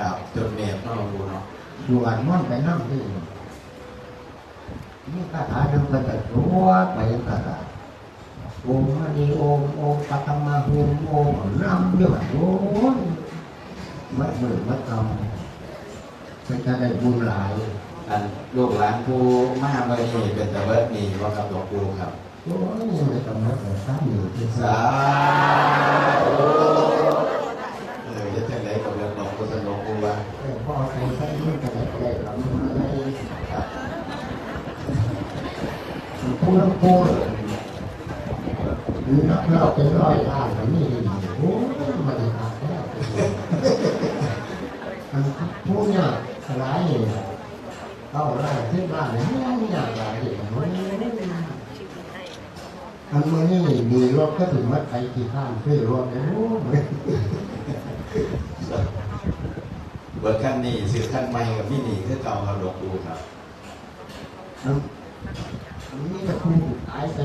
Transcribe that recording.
ครับจดเมียเนาะหลวงปู่เนาะอยู่อันม่อนไปนั่งที่นี่คาถาหนึ่งเป็นแบบรัวไปคาถาโอมมณีโอมโอมปัตตมาโอมโอมน้ำเยอะโอ้ยมัดมือมัดกำเป็นการได้บุญหลายอันลูกหลานผู้มาเมื่อนี้เป็นตะเบิดมีว่ากับหลวงปู่ครับโอ้ยไม่ต้องมัดแต่สามอยู่ที่สา สาม ธุเออจะจังไดกับเรื่องหลวงปู่สนหลวงปู่ว่า เออพ่อใครใช้ไม่กระได้กระได้หลังอะไร ครับ พูดพูดหรือนักเล่าเป็นร้อยล้านแบบนี้โอ้ยมันขาดแล้วมันพูดเนี่ยอะไรเอาอะไรที่บ้านเนี่ยเนี่ยอะไรโอ้อันเมันนี่มีรถก็ถึงวัดไปกี่ข้ามซื้อรถเนี่ยโอ้เบิดขั้นนี้ซื้อขั้นใหม่กับพี่หนี่คือเก่ากับหลวงปู่ครับ มันมันนี่ก็คู่ขายกั